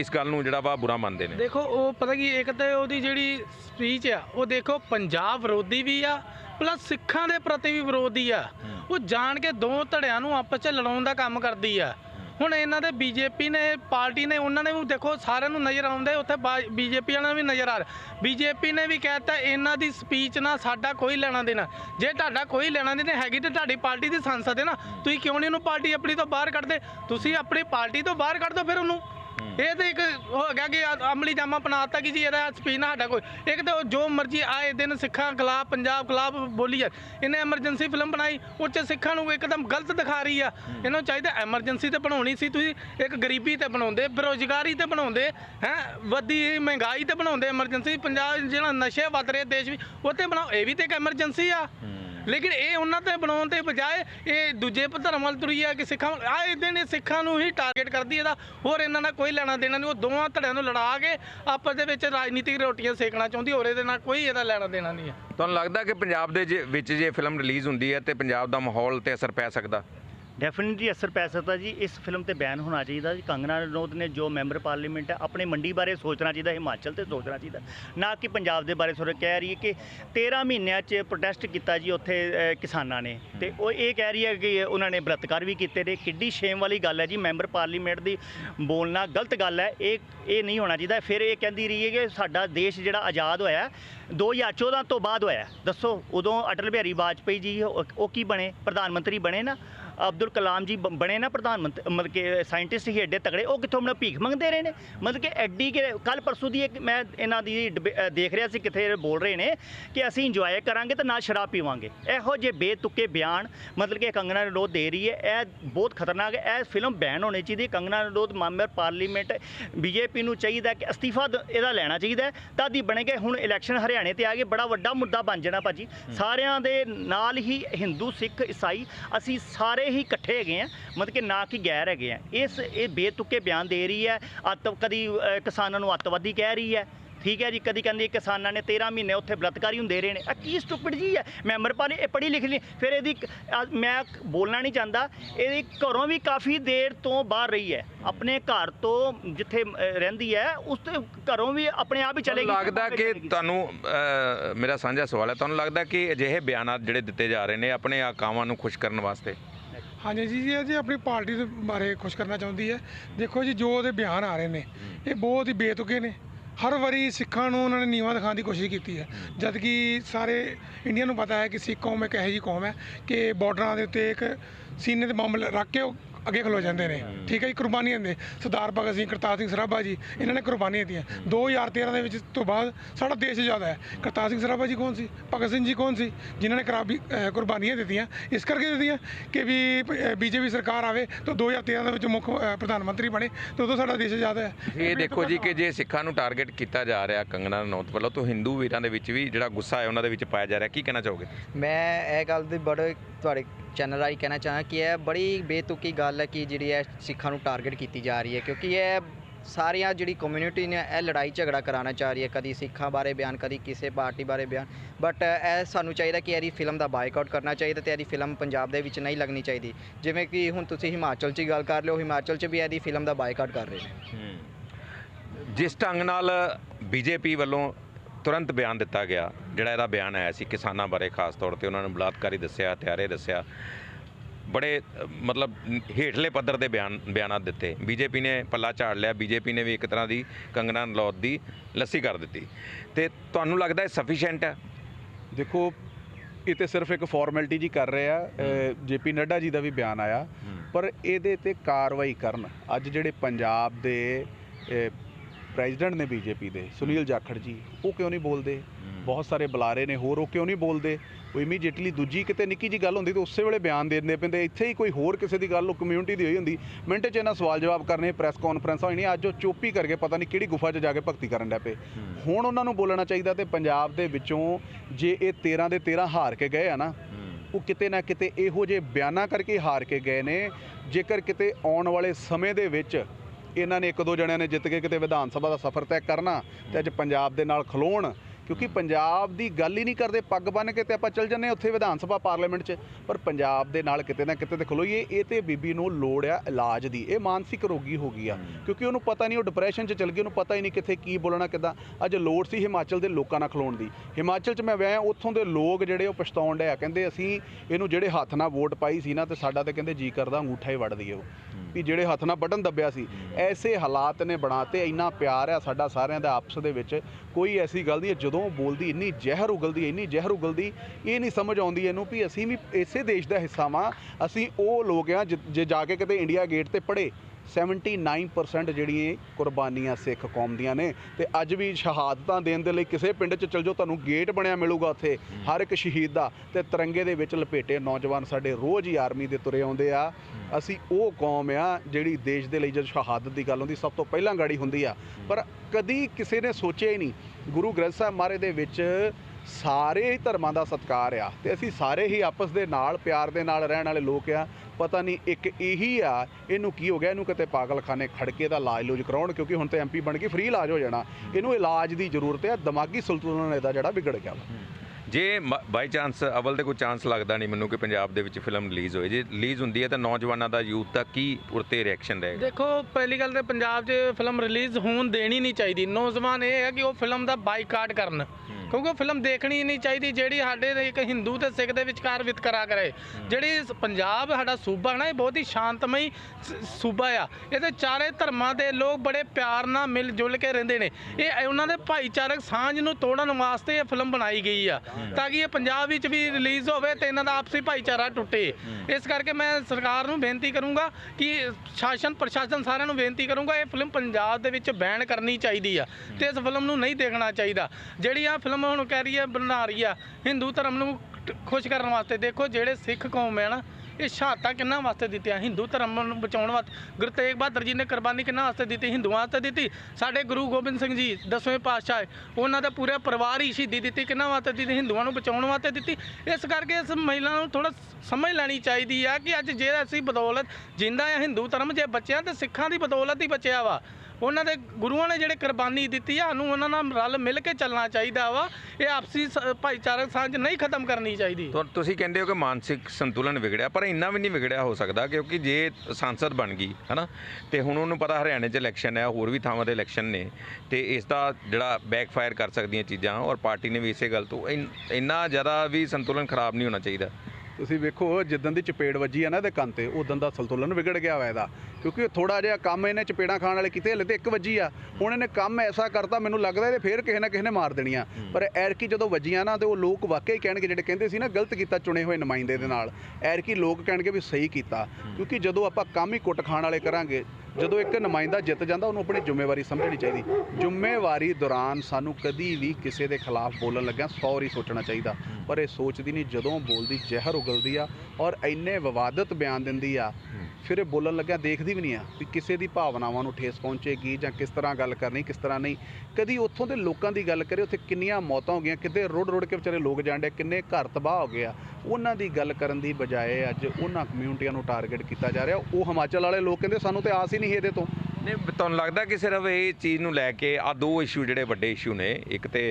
ਇਸ ਗੱਲ ਨੂੰ ਜਿਹੜਾ ਵਾ ਬੁਰਾ ਮੰਨਦੇ ਨੇ? ਦੇਖੋ ਉਹ ਪਤਾ ਕੀ ਇੱਕ ਤਾਂ ਉਹਦੀ ਜਿਹੜੀ ਸਪੀਚ ਆ ਉਹ ਦੇਖੋ ਪੰਜਾਬ ਵਿਰੋਧੀ ਵੀ ਆ ਪਲੱਸ ਸਿੱਖਾਂ ਦੇ ਪ੍ਰਤੀ ਵੀ ਵਿਰੋਧੀ ਆ। ਉਹ ਜਾਣ ਕੇ ਦੋ ਧੜਿਆਂ ਨੂੰ ਆਪਸ 'ਚ ਲੜਾਉਣ ਦਾ ਕੰਮ ਕਰਦੀ ਆ। ਹੁਣ ਇਹਨਾਂ ਦੇ ਬੀਜੇਪੀ ਨੇ, ਪਾਰਟੀ ਨੇ, ਉਹਨਾਂ ਨੇ ਵੀ ਦੇਖੋ ਸਾਰਿਆਂ ਨੂੰ ਨਜ਼ਰ ਆਉਂਦੇ, ਉੱਥੇ ਬੀਜੇਪੀ ਵਾਲਿਆਂ ਨੂੰ ਵੀ ਨਜ਼ਰ ਆ ਰਿਹਾ। ਬੀਜੇਪੀ ਨੇ ਵੀ ਕਹਿਤਾ ਇਹਨਾਂ ਦੀ ਸਪੀਚ ਨਾਲ ਸਾਡਾ ਕੋਈ ਲੈਣਾ ਦੇਣਾ। ਜੇ ਤੁਹਾਡਾ ਕੋਈ ਲੈਣਾ ਦੇਣਾ ਹੈਗੀ ਤੇ ਤੁਹਾਡੀ ਪਾਰਟੀ ਦੀ ਸੰਸਦ ਹੈ ਨਾ, ਤੁਸੀਂ ਕਿਉਂ ਨਹੀਂ ਉਹਨੂੰ ਪਾਰਟੀ ਆਪਣੀ ਤੋਂ ਬਾਹਰ ਕੱਢਦੇ? ਤੁਸੀਂ ਆਪਣੀ ਪਾਰਟੀ ਤੋਂ ਬਾਹਰ ਕੱਢ ਦਿਓ ਫਿਰ ਉਹਨੂੰ। ਇਹ ਤੇ ਇੱਕ ਹੋ ਗਿਆ ਕਿ ਅਮਲੀ ਜਾਮਾ ਬਣਾਤਾ ਕਿ ਜੀ ਇਹਦਾ ਸਪੀਨ ਸਾਡਾ ਕੋਈ ਇੱਕ ਤਾਂ ਜੋ ਮਰਜ਼ੀ ਆਏ ਦਿਨ ਸਿੱਖਾਂ ਖਿਲਾਫ ਪੰਜਾਬ ਖਿਲਾਫ ਬੋਲੀ ਜਾ ਇਹਨੇ ਐਮਰਜੈਂਸੀ ਫਿਲਮ ਬਣਾਈ ਉਹ 'ਚ ਸਿੱਖਾਂ ਨੂੰ ਇੱਕਦਮ ਗਲਤ ਦਿਖਾ ਰਹੀ ਆ। ਇਹਨਾਂ ਚਾਹੀਦਾ ਐਮਰਜੈਂਸੀ ਤੇ ਬਣਾਉਣੀ ਸੀ ਤੁਸੀਂ ਇੱਕ ਗਰੀਬੀ ਤੇ ਬਣਾਉਂਦੇ ਬੇਰੁਜ਼ਗਾਰੀ ਤੇ ਬਣਾਉਂਦੇ ਹੈ ਵੱਧੀ ਮਹਿੰਗਾਈ ਤੇ ਬਣਾਉਂਦੇ ਐਮਰਜੈਂਸੀ ਪੰਜਾਬ ਜਿਹੜਾ ਨਸ਼ੇ ਵੱਧ ਰਹੇ ਦੇਸ਼ ਵਿੱਚ ਉਹ ਤੇ ਬਣਾਓ। ਇਹ ਵੀ ਤੇ ਇੱਕ ਐਮਰਜੈਂਸੀ ਆ। ਲੇਕਿਨ ਇਹ ਉਹਨਾਂ ਤੇ ਬਣਾਉਣ ਤੇ ਬਜਾਏ ਇਹ ਦੂਜੇ ਧਰਮਾਂ ਵੱਲ ਤੁਰੀ ਆ ਕਿ ਸਿੱਖਾਂ ਆਏ ਦਿਨ ਇਹ ਸਿੱਖਾਂ ਨੂੰ ਹੀ ਟਾਰਗੇਟ ਕਰਦੀ ਇਹਦਾ। ਹੋਰ ਇਹਨਾਂ ਨਾਲ ਕੋਈ ਲੈਣਾ ਦੇਣਾ ਨਹੀਂ। ਉਹ ਦੋਵਾਂ ਧੜਿਆਂ ਨੂੰ ਲੜਾ ਕੇ ਆਪਸ ਦੇ ਵਿੱਚ ਰਾਜਨੀਤਿਕ ਰੋਟੀਆਂ ਸੇਕਣਾ ਚਾਹੁੰਦੀ, ਹੋਰ ਇਹਦੇ ਨਾਲ ਕੋਈ ਇਹਦਾ ਲੈਣਾ ਦੇਣਾ ਨਹੀਂ ਹੈ ਤੁਹਾਨੂੰ ਲੱਗਦਾ ਕਿ ਪੰਜਾਬ ਦੇ ਜੇ- ਵਿੱਚ ਜੇ ਫਿਲਮ ਰਿਲੀਜ਼ ਹੁੰਦੀ ਹੈ ਤੇ ਪੰਜਾਬ ਦਾ ਮਾਹੌਲ ਤੇ ਅਸਰ ਪੈ ਸਕਦਾ? ਡੈਫੀਨਿਟਲੀ ਅਸਰ ਪੈ ਸਕਦਾ ਜੀ। ਇਸ ਫਿਲਮ ਤੇ ਬੈਨ ਹੋਣਾ ਚਾਹੀਦਾ ਜੀ। ਕੰਗਨਾ ਰਣੌਤ ਨੇ ਜੋ ਮੈਂਬਰ ਪਾਰਲੀਮੈਂਟ ਹੈ ਆਪਣੇ ਮੰਡੀ ਬਾਰੇ ਸੋਚਣਾ ਚਾਹੀਦਾ ਹਿਮਾਚਲ ਤੇ ਸੋਚਣਾ ਚਾਹੀਦਾ। ਨਾ ਕਿ ਪੰਜਾਬ ਦੇ ਬਾਰੇ ਸੋਚ ਕਹਿ ਰਹੀ ਹੈ ਕਿ 13 ਮਹੀਨਿਆਂ 'ਚ ਪ੍ਰੋਟੈਸਟ ਕੀਤਾ ਜੀ ਉੱਥੇ ਕਿਸਾਨਾਂ ਨੇ। ਤੇ ਉਹ ਇਹ ਕਹਿ ਰਹੀ ਹੈ ਕਿ ਉਹਨਾਂ ਨੇ ਬਲਾਤਕਾਰ ਵੀ ਕੀਤੇ ਨੇ। ਕਿੱਡੀ ਸ਼ੇਮ ਵਾਲੀ ਗੱਲ ਹੈ ਜੀ। ਮੈਂਬਰ ਪਾਰਲੀਮੈਂਟ ਦੀ ਬੋਲਣਾ ਗਲਤ ਗੱਲ ਹੈ। ਇਹ ਇਹ ਨਹੀਂ ਹੋਣਾ ਚਾਹੀਦਾ। ਫਿਰ ਇਹ ਕਹਿੰਦੀ ਰਹੀ ਹੈ ਕਿ ਸਾਡਾ ਦੇਸ਼ ਜਿਹੜਾ ਆਜ਼ਾਦ ਹੋਇਆ ਹੈ, 2014 ਤੋਂ ਬਾਅਦ ਹੋਇਆ ਦੱਸੋ ਉਦੋਂ ਅਟਲ ਬਿਹਾਰੀ ਵਾਜਪੇਈ ਜੀ ਉਹ ਕੀ ਬਣੇ? ਪ੍ਰਧਾਨ ਮੰਤਰੀ ਬਣੇ ਨਾ? ਅਬਦੁਲ ਕਲਾਮ ਜੀ ਬ- ਬਣੇ ਨਾ ਪ੍ਰਧਾਨ ਮੰਤਰੀ ਮਤਲਬ ਕਿ ਸਾਇੰਟਿਸਟ ਹੀ ਐਡੇ ਤਕੜੇ ਉਹ ਕਿੱਥੋਂ ਮਤਲਬ ਭੀਖ ਮੰਗਦੇ ਰਹੇ ਨੇ? ਮਤਲਬ ਕਿ ਐਡੀ ਕਿ ਕੱਲ ਪਰਸੋਂ ਦੀ ਇੱਕ ਮੈਂ ਇਹਨਾਂ ਦੀ ਡਿਬੇ- ਅ, ਦੇਖ ਰਿਹਾ ਸੀ ਕਿੱਥੇ ਬੋਲ ਰਹੇ ਨੇ ਕਿ ਅਸੀਂ ਇੰਜੋਏ ਕਰਾਂਗੇ ਤੇ ਨਾਲ ਸ਼ਰਾਬ ਪੀਵਾਂਗੇ। ਇਹੋ ਜਿਹੇ ਬੇਤੁਕੇ ਬਿਆਨ ਮਤਲਬ ਕਿ ਕੰਗਣਾ ਰਣੌਤ ਦੇ ਰਹੀ ਹੈ। ਇਹ ਬਹੁਤ ਖਤਰਨਾਕ ਹੈ। ਇਹ ਫਿਲਮ ਬੈਨ ਹੋਣੀ ਚਾਹੀਦੀ ਹੈ। Kangana Ranaut member parliament BJP ਨੂੰ ਚਾਹੀਦਾ ਕਿ ਅਸਤੀਫਾ ਦ- ਇਹਦਾ ਲੈਣਾ ਚਾਹੀਦਾ ਹੈ। ਤਦ ਹੀ ਬਣੇਗੇ ਹੁਣ ਇਲੈਕਸ਼ਨ ਹਰਿਆਣੇ ਤੇ ਆ ਗਏ। ਬੜਾ ਵੱਡਾ ਮੁੱਦਾ ਬਣ ਜਾਣਾ ਭਾਜੀ। ਸਾਰਿਆਂ ਦੇ ਨਾਲ ਹੀ ਹਿੰਦੂ ਸਿੱਖ ਈਸਾਈ ਅਸੀਂ ਸਾਰੇ ਹੀ ਇਕੱਠੇ ਹੈਗੇ ਆ, ਮਤਲਬ ਕਿ ਨਾ ਕਿ ਗੈਰ ਹੈਗੇ ਆ। ਇਸ, ਇਹ ਬੇਤੁਕੇ ਬਿਆਨ ਦੇ ਰਹੀ ਹੈ, ਅੱਤ, ਕਦੀ ਕਿਸਾਨਾਂ ਨੂੰ ਅੱਤਵਾਦੀ ਕਹਿ ਰਹੀ ਹੈ। ਠੀਕ ਹੈ ਜੀ, ਕਦੀ ਕਹਿੰਦੀ ਕਿਸਾਨਾਂ ਨੇ 13 ਮਹੀਨੇ ਉੱਥੇ ਬਲਾਤਕਾਰੀ ਹੁੰਦੇ ਰਹੇ ਨੇ। ਆ ਕੀ ਸਟੂਪਿਡ ਜੀ ਹੈ? ਮੈਂਬਰ ਪਾਲੀ, ਇਹ ਪੜ੍ਹੀ ਲਿਖੀ ਨਹੀਂ। ਫਿਰ ਇਹਦੀ ਮੈਂ ਬੋਲਣਾ ਨਹੀਂ ਚਾਹੁੰਦਾ। ਇਹਦੀ ਘਰੋਂ ਵੀ ਕਾਫੀ ਦੇਰ ਤੋਂ ਬਾਹਰ ਰਹੀ ਹੈ। ਆਪਣੇ ਘਰ ਤੋਂ ਜਿੱਥੇ ਰਹਿੰਦੀ ਹੈ, ਉਸ ਤੇ ਘਰੋਂ ਵੀ ਆਪਣੇ ਆਪ ਹੀ ਚਲੇਗੀ ਤੁਹਾਨੂੰ ਲੱਗਦਾ ਕਿ ਤੁਹਾਨੂੰ ਮੇਰਾ ਸਾਂਝਾ ਸਵਾਲ ਹੈ। ਤੁਹਾਨੂੰ ਲੱਗਦਾ ਕਿ ਅਜਿਹੇ ਬਿਆਨਾਤ ਜਿਹੜੇ ਦਿੱਤੇ ਜਾ ਰਹੇ ਨੇ, ਆਪਣੇ ਆਕਾਵਾਂ ਨੂੰ ਖੁਸ਼ ਕਰਨ ਵਾਸਤੇ? ਹਾਂਜੀ ਜੀ ਜੀ ਇਹ ਜੀ ਆਪਣੀ ਪਾਰਟੀ ਦੇ ਬਾਰੇ ਖੁਸ਼ ਕਰਨਾ ਚਾਹੁੰਦੀ ਹੈ। ਦੇਖੋ ਜੀ, ਜੋ ਉਹਦੇ ਬਿਆਨ ਆ ਰਹੇ ਨੇ, ਇਹ ਬਹੁਤ ਹੀ ਬੇਤੁਕੇ ਨੇ। ਹਰ ਵਾਰੀ ਸਿੱਖਾਂ ਨੂੰ ਉਹਨਾਂ ਨੇ ਨੀਵਾਂ ਦਿਖਾਉਣ ਦੀ ਕੋਸ਼ਿਸ਼ ਕੀਤੀ ਹੈ। ਜਦ ਕਿ ਸਾਰੇ ਇੰਡੀਆ ਨੂੰ ਪਤਾ ਹੈ ਕਿ ਸਿੱਖ ਕੌਮ ਇੱਕ ਇਹੋ ਜਿਹੀ ਕੌਮ ਹੈ ਕਿ ਬਾਰਡਰਾਂ ਦੇ ਉੱਤੇ ਇੱਕ ਸੀਨੇ ਤੇ ਬੰਬ ਰੱਖ ਕੇ ਉਹ ਅੱਗੇ ਖਲੋ ਜਾਂਦੇ ਨੇ। ਠੀਕ ਹੈ ਜੀ ਕੁਰਬਾਨੀਆਂ ਦਿੰਦੇ। ਸਰਦਾਰ ਭਗਤ ਸਿੰਘ ਕਰਤਾਰ ਸਿੰਘ ਸਰਾਭਾ ਜੀ ਇਹਨਾਂ ਨੇ ਕੁਰਬਾਨੀਆਂ ਦਿੱਤੀਆਂ। 2013 ਦੇ ਵਿੱਚ ਤੋਂ ਬਾਅਦ ਸਾਡਾ ਦੇਸ਼ ਆਜ਼ਾਦ ਹੈ ਕਰਤਾਰ ਸਿੰਘ ਸਰਾਭਾ ਜੀ ਕੌਣ ਸੀ? ਭਗਤ ਸਿੰਘ ਜੀ ਕੌਣ ਸੀ? ਜਿਨ੍ਹਾਂ ਨੇ ਕਰਾਬੀ ਕੁਰਬਾਨੀਆਂ ਦਿੱਤੀਆਂ। ਇਸ ਕਰਕੇ ਦਿੱਤੀਆਂ ਕਿ ਵੀ ਬੀਜੇਪੀ ਸਰਕਾਰ ਆਵੇ ਤਾਂ 2013 ਦੇ ਵਿੱਚ ਮੁੱਖ ਪ੍ਰਧਾਨ ਮੰਤਰੀ ਬਣੇ ਤਾਂ ਉਦੋਂ ਸਾਡਾ ਦੇਸ਼ ਆਜ਼ਾਦ ਹੈ ਇਹ ਦੇਖੋ ਜੀ ਕਿ ਜੇ ਸਿੱਖਾਂ ਨੂੰ ਟਾਰਗੇਟ ਕੀਤਾ ਜਾ ਰਿਹਾ ਕੰਗਨਾ ਰਣੌਤ ਵੱਲੋਂ ਤਾਂ ਹਿੰਦੂ ਵੀਰਾਂ ਦੇ ਵਿੱਚ ਵੀ ਜਿਹੜਾ ਗੁੱਸਾ ਹੈ ਉਹਨਾਂ ਦੇ ਵਿੱਚ ਪਾਇਆ ਜਾ ਰਿਹਾ। ਕੀ ਕਹਿਣਾ ਚਾਹੋਗੇ? ਮੈਂ ਇਹ ਗੱਲ ਦੀ ਬੜੇ ਤੁਹਾਡੇ ਚੈਨਲ ਰਾਹੀਂ ਕਹਿਣਾ ਚਾਹਾਂ ਕਿ ਇਹ ਬੜੀ ਬੇਤੁਕੀ ਗੱਲ ਹੈ ਕਿ ਜਿਹੜੀ ਹੈ ਸਿੱਖਾਂ ਨੂੰ ਟਾਰਗੇਟ ਕੀਤੀ ਜਾ ਰਹੀ ਹੈ, ਕਿਉਂਕਿ ਇਹ ਸਾਰੀਆਂ ਜਿਹੜੀ ਕਮਿਊਨਿਟੀ ਨੇ ਇਹ ਲੜਾਈ ਝਗੜਾ ਕਰਾਉਣਾ ਚਾਹ ਰਹੀ ਹੈ, ਕਦੀ ਸਿੱਖਾਂ ਬਾਰੇ ਬਿਆਨ, ਕਦੀ ਕਿਸੇ ਪਾਰਟੀ ਬਾਰੇ ਬਿਆਨ ਬਟ ਇਹ ਸਾਨੂੰ ਚਾਹੀਦਾ ਕਿ ਇਹਦੀ ਫਿਲਮ ਦਾ ਬਾਈਕਾਟ ਕਰਨਾ ਚਾਹੀਦਾ ਤੇ ਇਹਦੀ ਫਿਲਮ ਪੰਜਾਬ ਦੇ ਵਿੱਚ ਨਹੀਂ ਲੱਗਣੀ ਚਾਹੀਦੀ। ਜਿਵੇਂ ਕਿ ਹੁਣ ਤੁਸੀਂ ਹਿਮਾਚਲ 'ਚ ਹੀ ਗੱਲ ਕਰ ਲਿਓ, ਹਿਮਾਚਲ 'ਚ ਵੀ ਇਹਦੀ ਫਿਲਮ ਦਾ ਬਾਈਕਾਟ ਕਰ ਰਹੇ ਨੇ। ਜਿਸ ਢੰਗ ਨਾਲ ਬੀਜੇਪੀ ਵੱਲੋਂ ਤੁਰੰਤ ਬਿਆਨ ਦਿੱਤਾ ਗਿਆ ਜਿਹੜਾ ਇਹਦਾ ਬਿਆਨ ਆਇਆ ਸੀ ਕਿਸਾਨਾਂ ਬਾਰੇ ਖਾਸ ਤੌਰ ਤੇ ਉਹਨਾਂ ਨੇ ਬਲਾਤਕਾਰੀ ਦੱਸਿਆ ਹਥਿਆਰੇ ਦੱਸਿਆ ਬੜੇ ਮਤਲਬ ਹੇਠਲੇ ਪੱਧਰ ਦੇ ਬਿਆਨ ਬਿਆਨਾਤ ਦਿੱਤੇ। ਬੀਜੇਪੀ ਨੇ ਪੱਲਾ ਝਾੜ ਲਿਆ ਬੀਜੇਪੀ ਨੇ ਵੀ ਇੱਕ ਤਰ੍ਹਾਂ ਦੀ ਕੰਗਨਾ ਰਣੌਤ ਦੀ ਲੱਸੀ ਕਰ ਦਿੱਤੀ। ਤੇ ਤੁਹਾਨੂੰ ਲੱਗਦਾ ਹੈ ਸਫੀਸ਼ੀਐਂਟ ਹੈ? ਦੇਖੋ ਇਹ ਤੇ ਸਿਰਫ ਇੱਕ ਫਾਰਮੈਲਿਟੀ ਜੀ ਕਰ ਰਹੇ ਆ ਜੇਪੀ ਨੱਡਾ ਜੀ ਦਾ ਵੀ ਬਿਆਨ ਆਇਆ ਪਰ ਇਹਦੇ ਤੇ ਕਾਰਵਾਈ ਕਰਨ। ਅੱਜ ਜਿਹੜੇ ਪੰਜਾਬ ਦੇ ਪ੍ਰੈਜ਼ੀਡੈਂਟ ਨੇ ਬੀਜੇਪੀ ਦੇ ਸੁਨੀਲ ਜਾਖੜ ਜੀ ਉਹ ਕਿਉਂ ਨਹੀਂ ਬੋਲਦੇ? ਬਹੁਤ ਸਾਰੇ ਬੁਲਾਰੇ ਨੇ ਹੋਰ ਉਹ ਕਿਉਂ ਨਹੀਂ ਬੋਲਦੇ? ਉਹ ਇਮੀਡੀਏਟਲੀ ਦੂਜੀ ਕਿਤੇ ਨਿੱਕੀ ਜੀ ਗੱਲ ਹੁੰਦੀ ਤੇ ਉਸੇ ਵੇਲੇ ਬਿਆਨ ਦੇ ਦਿੰਦੇ ਪੈਂਦੇ ਇੱਥੇ ਹੀ ਕੋਈ ਹੋਰ ਕਿਸੇ ਦੀ ਗੱਲ ਉਹ ਕਮਿਊਨਿਟੀ ਦੀ ਹੋਈ ਹੁੰਦੀ। ਮਿੰਟ 'ਚ ਇਹਨਾਂ ਸਵਾਲ ਜਵਾਬ ਕਰਨੇ ਪ੍ਰੈਸ ਕਾਨਫਰੰਸ ਹੋਣੀ ਅੱਜ ਉਹ ਚੁੱਪ ਕਰਕੇ ਪਤਾ ਨਹੀਂ ਕਿਹੜੀ ਗੁਫਾ 'ਚ ਜਾ ਕੇ ਭਗਤੀ ਕਰਨ ਲੱਗ ਪਏ। ਹੁਣ ਉਹਨਾਂ ਨੂੰ ਬੋਲਣਾ ਚਾਹੀਦਾ ਤੇ ਪੰਜਾਬ ਦੇ ਵਿੱਚੋਂ ਜੇ ਇਹ 13 ਦੇ 13 ਹਾਰ ਕੇ ਗਏ ਆ ਨਾ ਉਹ ਕਿਤੇ ਨਾ ਕਿਤੇ ਇਹੋ ਜਿਹੇ ਬਿਆਨਾਂ ਕਰਕੇ ਹਾਰ ਕੇ ਗਏ ਨੇ ਜੇਕਰ ਕਿਤੇ ਆਉਣ ਵਾਲੇ ਸਮੇਂ ਦੇ ਵਿੱਚ ਇਹਨਾਂ ਨੇ ਇੱਕ ਦੋ ਜਣਿਆਂ ਨੇ ਜਿੱਤ ਕੇ ਕਿਤੇ ਵਿਧਾਨ ਸਭਾ ਦਾ ਸਫ਼ਰ ਤੈਅ ਕਰਨਾ ਤੇ ਅੱਜ ਪੰਜਾਬ ਦੇ ਨਾਲ ਖਲੋਣ ਕਿਉਂਕਿ ਪੰਜਾਬ ਦੀ ਗੱਲ ਹੀ ਨਹੀਂ ਕਰਦੇ ਪੱਗ ਬੰਨ ਕੇ ਤੇ ਆਪਾਂ ਚੱਲ ਜੰਨੇ ਉੱਥੇ ਵਿਧਾਨ ਸਭਾ ਪਾਰਲੀਮੈਂਟ 'ਚ। ਪਰ ਪੰਜਾਬ ਦੇ ਨਾਲ ਕਿਤੇ ਨਾ ਕਿਤੇ ਤੇ ਖਲੋਈਏ ਇਹ ਤੇ ਬੀਬੀ ਨੂੰ ਲੋੜ ਆ ਇਲਾਜ ਦੀ। ਇਹ ਮਾਨਸਿਕ ਰੋਗੀ ਹੋ ਗਈ ਆ। ਕਿਉਂਕਿ ਉਹਨੂੰ ਪਤਾ ਨਹੀਂ ਉਹ ਡਿਪਰੈਸ਼ਨ 'ਚ ਚਲ ਗਈ ਉਹਨੂੰ ਪਤਾ ਹੀ ਨਹੀਂ ਕਿੱਥੇ ਕੀ ਬੋਲਣਾ ਕਿੱਦਾਂ। ਅੱਜ ਲੋੜ ਸੀ ਹਿਮਾਚਲ ਦੇ ਲੋਕਾਂ ਨਾਲ ਖਲੋਣ ਦੀ। ਹਿਮਾਚਲ 'ਚ ਮੈਂ ਵਿਆਹ ਉੱਥੋਂ ਦੇ ਲੋਕ ਜਿਹੜੇ ਉਹ ਪਛਤਾਉਣ ਡਿਆ ਕਹਿੰਦੇ ਅਸੀਂ ਇਹਨੂੰ ਜਿਹੜੇ ਹੱਥ ਨਾਲ ਵੋਟ ਪਾਈ ਸੀ ਨਾ ਤੇ ਸਾਡਾ ਤੇ ਕਹਿੰਦੇ ਜੀ ਕਰਦਾ ਅੰਗੂਠਾ ਹੀ ਵੱਢ ਦਈਏ ਉਹ। ਵੀ ਜਿਹੜੇ ਹੱਥ ਨਾਲ ਬਟਨ ਦੱਬਿਆ ਸੀ ਐਸੇ ਹਾਲਾਤ ਨੇ ਬਣਾਤੇ ਇੰਨਾ ਪਿਆਰ ਆ ਸਾਡਾ ਸਾਰਿਆਂ ਦਾ ਆਪਸ ਦੇ ਵਿੱਚ। ਕੋਈ ਐਸੀ ਗੱਲ ਨਹੀਂ ਹੈ ਜਦੋਂ ਬੋਲਦੀ, ਇੰਨੀ ਜ਼ਹਿਰ ਉਗਲਦੀ, ਇੰਨੀ ਜ਼ਹਿਰ ਉਗਲਦੀ, ਇਹ ਨਹੀਂ ਸਮਝ ਆਉਂਦੀ ਇਹਨੂੰ ਵੀ ਅਸੀਂ ਵੀ ਇਸੇ ਦੇਸ਼ ਦਾ ਹਿੱਸਾ ਵਾਂ। ਅਸੀਂ ਉਹ ਲੋਕ ਆ ਜੇ, ਜਾ ਕੇ ਕਿਤੇ ਇੰਡੀਆ ਗੇਟ ਤੇ ਪੜੇ 79% ਜਿਹੜੀਆਂ ਕੁਰਬਾਨੀਆਂ ਸਿੱਖ ਕੌਮ ਦੀਆਂ ਨੇ। ਤੇ ਅੱਜ ਵੀ ਸ਼ਹਾਦਤਾਂ ਦੇਣ ਦੇ ਲਈ ਕਿਸੇ ਪਿੰਡ 'ਚ ਚਲ ਜਾਓ, ਤੁਹਾਨੂੰ ਗੇਟ ਬਣਿਆ ਮਿਲੂਗਾ ਉੱਥੇ, ਹਰ ਇੱਕ ਸ਼ਹੀਦ ਦਾ। ਤੇ ਤਿਰੰਗੇ ਦੇ ਵਿੱਚ ਲਪੇਟੇ ਨੌਜਵਾਨ ਸਾਡੇ ਰੋਜ਼ ਹੀ ਆਰਮੀ ਦੇ ਤੁਰੇ ਆਉਂਦੇ ਆ। ਅਸੀਂ ਉਹ ਕੌਮ ਆ ਜਿਹੜੀ ਦੇਸ਼ ਦੇ ਲਈ ਜਦ ਸ਼ਹਾਦਤ ਦੀ ਗੱਲ ਹੁੰਦੀ, ਸਭ ਤੋਂ ਪਹਿਲਾਂ ਗਾੜੀ ਹੁੰਦੀ ਆ। ਪਰ ਕਦੀ ਕਿਸੇ ਨੇ ਸੋਚਿਆ ਹੀ ਨਹੀਂ, ਗੁਰੂ ਗ੍ਰੰਥ ਸਾਹਿਬ ਮਹਾਰਾਜ ਦੇ ਵਿੱਚ ਸਾਰੇ ਹੀ ਧਰਮਾਂ ਦਾ ਸਤਿਕਾਰ ਆ। ਤੇ ਅਸੀਂ ਸਾਰੇ ਹੀ ਆਪਸ ਦੇ ਨਾਲ, ਪਿਆਰ ਦੇ ਨਾਲ ਰਹਿਣ ਵਾਲੇ ਲੋਕ ਆ। ਪਤਾ ਨਹੀਂ ਇੱਕ ਇਹੀ ਆ ਇਹਨੂੰ ਕੀ ਹੋ ਗਿਆ? ਇਹਨੂੰ ਕਿਤੇ ਪਾਗਲਖਾਨੇ ਖੜਕੇ ਦਾ ਇਲਾਜ ਲੂਜ ਕਰਾਉਣ ਕਿਉਂਕਿ ਹੁਣ ਤੇ ਐਮਪੀ ਬਣ ਕੇ ਫ੍ਰੀ ਇਲਾਜ ਹੋ ਜਾਣਾ। ਇਹਨੂੰ ਇਲਾਜ ਦੀ ਜ਼ਰੂਰਤ ਹੈ ਦਿਮਾਗੀ ਸੰਤੁਲਨ ਇਹਦਾ ਜਿਹੜਾ ਵਿਗੜ ਗਿਆ ਵਾ। ਜੇ ਬਾਈ ਚਾਂਸ ਅਵਲ ਤੇ ਕੋਈ ਚਾਂਸ ਲੱਗਦਾ ਨਹੀਂ ਮੈਨੂੰ ਕਿ ਪੰਜਾਬ ਦੇ ਵਿੱਚ ਫਿਲਮ ਰਿਲੀਜ਼ ਹੋਏ। ਜੇ ਰਿਲੀਜ਼ ਹੁੰਦੀ ਹੈ ਤਾਂ ਨੌਜਵਾਨਾਂ ਦਾ ਯੂਥ ਦਾ ਕੀ ਉਰਤੇ ਰਿਐਕਸ਼ਨ ਰਹੇਗਾ? ਦੇਖੋ ਪਹਿਲੀ ਗੱਲ ਤੇ ਪੰਜਾਬ 'ਚ ਫਿਲਮ ਰਿਲੀਜ਼ ਹੋਣ ਦੇਣੀ ਨਹੀਂ ਚਾਹੀਦੀ। ਨੌਜਵਾਨ ਇਹ ਹੈ ਕਿ ਉਹ ਫਿਲਮ ਦਾ ਬਾਈਕਾਟ ਕਰਨ। ਕਿਉਂਕਿ ਉਹ ਫਿਲਮ ਦੇਖਣੀ ਨਹੀਂ ਚਾਹੀਦੀ ਜਿਹੜੀ ਸਾਡੇ ਦੇ ਇੱਕ ਹਿੰਦੂ ਤੇ ਸਿੱਖ ਦੇ ਵਿਚਕਾਰ ਵਿਤਕਰਾ ਕਰੇ। ਜਿਹੜੀ ਪੰਜਾਬ ਸਾਡਾ ਸੂਬਾ ਨਾ ਇਹ ਬਹੁਤ ਹੀ ਸ਼ਾਂਤਮਈ ਸੂਬਾ ਆ। ਇਹਦੇ ਚਾਰੇ ਧਰਮਾਂ ਦੇ ਲੋਕ ਬੜੇ ਪਿਆਰ ਨਾਲ ਮਿਲ ਜੁਲ ਕੇ ਰਹਿੰਦੇ ਨੇ। ਇਹ ਉਹਨਾਂ ਦੇ ਭਾਈਚਾਰਕ ਸਾਂਝ ਨੂੰ ਤੋੜਨ ਵਾਸਤੇ ਇਹ ਫਿਲਮ ਬਣਾਈ ਗਈ ਆ। ਤਾਂ ਕਿ ਇਹ ਪੰਜਾਬ ਵਿੱਚ ਵੀ ਰਿਲੀਜ਼ ਹੋਵੇ ਤੇ ਇਹਨਾਂ ਦਾ ਆਪਸੀ ਭਾਈਚਾਰਾ ਟੁੱਟੇ। ਇਸ ਕਰਕੇ ਮੈਂ ਸਰਕਾਰ ਨੂੰ ਬੇਨਤੀ ਕਰੂੰਗਾ ਕਿ ਸ਼ਾਸਨ ਪ੍ਰਸ਼ਾਸਨ ਸਾਰਿਆਂ ਨੂੰ ਬੇਨਤੀ ਕਰੂੰਗਾ ਇਹ ਫਿਲਮ ਪੰਜਾਬ ਦੇ ਵਿੱਚ ਬੈਨ ਕਰਨੀ ਚਾਹੀਦੀ ਆ। ਤੇ ਇਸ ਫਿਲਮ ਨੂੰ ਨਹੀਂ ਦੇਖਣਾ ਚਾਹੀਦਾ। ਜਿਹੜੀ ਆ ਫਿਲਮ ਹੁਣ ਕਹਿ ਰਹੀ ਹੈ, ਬਣਾ ਰਹੀ ਆ। ਹਿੰਦੂ ਧਰਮ ਨੂੰ ਖੁਸ਼ ਕਰਨ ਵਾਸਤੇ ਦੇਖੋ, ਜਿਹੜੇ ਸਿੱਖ ਕੌਮ ਹੈ ਨਾ, ਇਹ ਸ਼ਹਾਦਤਾਂ ਕਿੰਨਾ ਵਾਸਤੇ ਦਿੱਤੀਆਂ? ਹਿੰਦੂ ਧਰਮ ਨੂੰ ਬਚਾਉਣ ਵਾਸਤੇ, ਗੁਰੂ ਤੇਗ ਬਹਾਦਰ ਜੀ ਨੇ ਕੁਰਬਾਨੀ ਕਿੰਨਾ ਵਾਸਤੇ ਦਿੱਤੀ? ਹਿੰਦੂਆਂ ਵਾਸਤੇ ਦਿੱਤੀ। ਸਾਡੇ ਗੁਰੂ ਗੋਬਿੰਦ ਸਿੰਘ ਜੀ, ਦਸਵੇਂ ਪਾਤਸ਼ਾਹ ਉਹਨਾਂ ਦਾ ਪੂਰਾ ਪਰਿਵਾਰ ਹੀ ਸ਼ਹੀਦੀ ਦਿੱਤੀ, ਕਿੰਨਾ ਵਾਸਤੇ ਦਿੱਤੀ? ਹਿੰਦੂਆਂ ਨੂੰ ਬਚਾਉਣ ਵਾਸਤੇ ਦਿੱਤੀ। ਇਸ ਕਰਕੇ ਇਸ ਮਹਿਲਾ ਨੂੰ ਥੋੜਾ ਸਮਝ ਲੈਣੀ ਚਾਹੀਦੀ ਆ ਕਿ ਅੱਜ ਜੇ ਅਸੀਂ ਬਦੌਲਤ ਜਿੰਦਾ ਆ ਹਿੰਦੂ ਧਰਮ, ਜੇ ਬਚਿਆ ਤੇ ਸਿੱਖਾਂ ਦੀ ਬਦੌਲਤ ਹੀ ਬਚਿਆ ਵਾ ਉਹਨਾਂ ਦੇ ਗੁਰੂਆਂ ਨੇ ਜਿਹੜੇ ਕੁਰਬਾਨੀ ਦਿੱਤੀ ਆ, ਸਾਨੂੰ ਉਹਨਾਂ ਨਾਲ ਰਲ ਮਿਲ ਕੇ ਚੱਲਣਾ ਚਾਹੀਦਾ ਵਾ। ਇਹ ਆਪਸੀ ਸ- ਭਾਈਚਾਰਕ ਸਾਂਝ ਨਹੀਂ ਖਤਮ ਕਰਨੀ ਚਾਹੀਦੀ। ਤੁਹਾ- ਤੁਸੀਂ ਕਹਿੰਦੇ ਹੋ ਕਿ ਮਾਨਸਿਕ ਸੰਤੁਲਨ ਵਿਗੜਿਆ, ਪਰ ਇੰਨਾ ਵੀ ਨਹੀਂ ਵਿਗੜਿਆ ਹੋ ਸਕਦਾ ਕਿਉਂਕਿ ਜੇ ਸੰਸਦ ਬਣ ਗਈ, ਹਨਾ, ਤੇ ਹੁਣ ਉਹਨੂੰ ਪਤਾ ਹਰਿਆਣੇ 'ਚ ਇਲੈਕਸ਼ਨ ਹੈ, ਹੋਰ ਵੀ ਥਾਵਾਂ ਤੇ ਇਲੈਕਸ਼ਨ ਨੇ, ਤੇ ਇਸ ਦਾ ਜਿਹੜਾ ਬੈਕਫਾਇਰ ਕਰ ਸਕਦੀਆਂ ਚੀਜ਼ਾਂ, ਔਰ ਪਾਰਟੀ ਨੇ ਵੀ ਇਸੇ ਗੱਲ ਤੋਂ ਇਨ- ਇੰਨਾ ਜ਼ਿਆਦਾ ਵੀ ਸੰਤੁਲਨ ਖਰਾਬ ਨਹੀਂ ਹੋਣਾ ਚਾਹੀਦਾ। ਤੁਸੀਂ ਵੇਖੋ ਜਿੱਦਣ ਦੀ ਚਪੇੜ ਵੱਜੀ ਆ ਨਾ ਇਹਦੇ ਕੰਨ ਤੇ ਉਦੋਂ ਦਾ ਸੰਤੁਲਨ ਵਿਗੜ ਗਿਆ ਵਾ ਇਹਦਾ। ਕਿਉਂਕਿ ਥੋੜਾ ਜਿਹਾ ਕੰਮ ਇਹਨੇ ਚਪੇੜਾਂ ਖਾਣ ਵਾਲੇ ਕਿਤੇ ਹਲੇ ਤੇ ਇੱਕ ਵੱਜੀ ਆ। ਹੁਣ ਇਹਨੇ ਕੰਮ ਐਸਾ ਕਰਤਾ ਮੈਨੂੰ ਲੱਗਦਾ ਇਹਦੇ ਫੇਰ ਕਿਸੇ ਨਾ ਕਿਸੇ ਨੇ ਮਾਰ ਦੇਣੀਆਂ ਪਰ ਐਰਕੀ ਜਦੋਂ ਵੱਜੀਆਂ ਨਾ ਤੇ ਉਹ ਲੋਕ ਵਾਕਈ ਕਹਿਣਗੇ ਜਿਹੜੇ ਕਹਿੰਦੇ ਸੀ ਨਾ ਗਲਤ ਕੀਤਾ ਚੁਣੇ ਹੋਏ ਨੁਮਾਇੰਦੇ ਦੇ ਨਾਲ। ਐਰਕੀ ਲੋਕ ਕਹਿਣਗੇ ਵੀ ਸਹੀ ਕੀਤਾ। ਕਿਉਂਕਿ ਜਦੋਂ ਆਪਾਂ ਕੰਮ ਹੀ ਕੁੱਟ ਖਾਣ ਵਾਲੇ ਕਰਾਂਗੇ ਜਦੋਂ ਇੱਕ ਨੁਮਾਇੰਦਾ ਜਿੱਤ ਜਾਂਦਾ, ਉਹਨੂੰ ਆਪਣੀ ਜ਼ਿੰਮੇਵਾਰੀ ਸਮਝਣੀ ਚਾਹੀਦੀ। ਜ਼ਿੰਮੇਵਾਰੀ ਦੌਰਾਨ ਸਾਨੂੰ ਕਦੀ ਵੀ ਕਿਸੇ ਦੇ ਖਿਲਾਫ ਬੋਲਣ ਲੱਗਿਆ ਸੌ ਸੋਚਣਾ ਚਾਹੀਦਾ। ਪਰ ਇਹ ਸੋਚਦੀ ਨਹੀਂ, ਜਦੋਂ ਬੋਲਦੀ ਜ਼ਹਿਰ ਉਗਲਦੀ ਆ ਔਰ ਇੰਨੇ ਵਿਵਾਦਤ ਬਿਆਨ ਦਿੰਦੀ ਆ ਫਿਰ ਇਹ ਬੋਲਣ ਲੱਗਿਆ, ਦੇਖਦੀ ਵੀ ਨਹੀਂ ਆ ਵੀ ਕਿਸੇ ਦੀ ਭਾਵਨਾਵਾਂ ਨੂੰ ਠੇਸ ਪਹੁੰਚੇਗੀ ਜਾਂ ਕਿਸ ਤਰ੍ਹਾਂ ਗੱਲ ਕਰਨੀ, ਕਿਸ ਤਰ੍ਹਾਂ ਨਹੀਂ। ਕਦੀ ਉੱਥੋਂ ਦੇ ਲੋਕਾਂ ਦੀ ਗੱਲ ਕਰੇ, ਉੱਥੇ ਕਿੰਨੀਆਂ ਮੌਤਾਂ ਹੋ ਗਈਆਂ, ਕਿਤੇ ਰੁੜ ਰੁੜ ਕੇ ਵਿਚਾਰੇ ਲੋਕ ਜਾਂਦੇ ਕਿੰਨੇ ਘਰ ਤਬਾਹ ਹੋ ਗਏ ਆ। ਉਹਨਾਂ ਦੀ ਗੱਲ ਕਰਨ ਦੀ ਬਜਾਏ ਅੱਜ ਉਹਨਾਂ ਕਮਿਊਨਿਟੀਆਂ ਨੂੰ ਟਾਰਗੇਟ ਕੀਤਾ ਜਾ ਰਿਹਾ। ਉਹ ਹਿਮਾਚਲ ਵਾਲੇ ਲੋਕ ਕਹਿੰਦੇ, ਸਾਨੂੰ ਤੇ ਆਸ ਹੀ ਨਹੀਂ ਇਹਦੇ ਤੋਂ। ਨਹੀਂ ਤੁਹਾਨੂੰ ਲੱਗਦਾ ਕਿ ਸਿਰਫ ਇਹ ਚੀਜ਼ ਨੂੰ ਲੈ ਕੇ ਆ ਦੋ ਇਸ਼ੂ ਜਿਹੜੇ ਵੱਡੇ ਇਸ਼ੂ ਨੇ, ਇੱਕ ਤੇ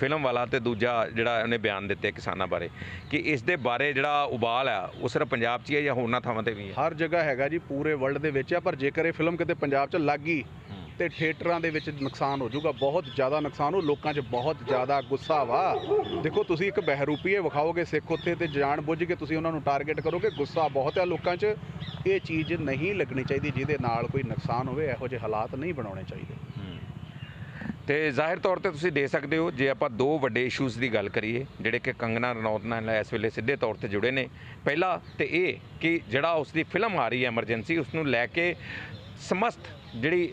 ਫਿਲਮ ਵਾਲਾ ਤੇ ਦੂਜਾ ਜਿਹੜਾ ਉਹਨੇ ਬਿਆਨ ਦਿੱਤੇ ਕਿਸਾਨਾਂ ਬਾਰੇ, ਕਿ ਇਸ ਦੇ ਬਾਰੇ ਜਿਹੜਾ ਉਬਾਲ ਆ, ਉਹ ਸਿਰਫ ਪੰਜਾਬ 'ਚ ਹੀ ਹੈ ਜਾਂ ਹੋਰਨਾਂ ਥਾਵਾਂ ਤੇ ਵੀ ਹੈ ਹਰ ਜਗ੍ਹਾ ਹੈਗਾ ਜੀ, ਪੂਰੇ ਵਰਲਡ ਦੇ ਵਿੱਚ ਆ, ਪਰ ਜੇਕਰ ਇਹ ਫਿਲਮ ਕਿਤੇ ਪੰਜਾਬ 'ਚ ਲੱਗ ਗਈ ਤੇ ਥੀਏਟਰਾਂ ਦੇ ਵਿੱਚ ਨੁਕਸਾਨ ਹੋ ਜਾਊਗਾ, ਬਹੁਤ ਜ਼ਿਆਦਾ ਨੁਕਸਾਨ ਹੋ, ਲੋਕਾਂ 'ਚ ਬਹੁਤ ਜ਼ਿਆਦਾ ਗੁੱਸਾ ਵਾ। ਦੇਖੋ, ਤੁਸੀਂ ਇੱਕ ਬਹਿਰੂਪੀਏ ਵਿਖਾਓਗੇ ਸਿੱਖ ਉੱਥੇ ਤੇ ਜਾਣ ਬੁੱਝ ਕੇ ਤੁਸੀਂ ਉਹਨਾਂ ਨੂੰ ਟਾਰਗੇਟ ਕਰੋਗੇ, ਗੁੱਸਾ ਬਹੁਤ ਹੈ ਲੋਕਾਂ 'ਚ। ਇਹ ਚੀਜ਼ ਨਹੀਂ ਲੱਗਣੀ ਚਾਹੀਦੀ ਜਿਹਦੇ ਨਾਲ ਕੋਈ ਨੁਕਸਾਨ ਹੋਵੇ, ਇਹੋ ਜਿਹੇ ਹਾਲਾਤ ਨਹੀਂ ਬਣਾਉਣੇ ਚਾਹੀਦੇ। ਤੇ ਜ਼ਾਹਿਰ ਤੌਰ ਤੇ ਤੁਸੀਂ ਦੇ ਸਕਦੇ ਹੋ, ਜੇ ਆਪਾਂ ਦੋ ਵੱਡੇ ਇਸ਼ੂਜ਼ ਦੀ ਗੱਲ ਕਰੀਏ, ਜਿਹੜੇ ਕਿ ਕੰਗਨਾ ਰਣੌਤ ਨਾਲ ਇਸ ਵੇਲੇ ਸਿੱਧੇ ਤੌਰ ਤੇ ਜੁੜੇ ਨੇ। ਪਹਿਲਾ ਤੇ ਇਹ ਕਿ ਜਿਹੜਾ ਉਸ ਦੀ ਫਿਲਮ ਆ ਰਹੀ ਹੈ ਐਮਰਜੈਂਸੀ ਉਸ ਨੂੰ ਲੈ ਕੇ ਸਮਸਤ ਜਿਹੜੀ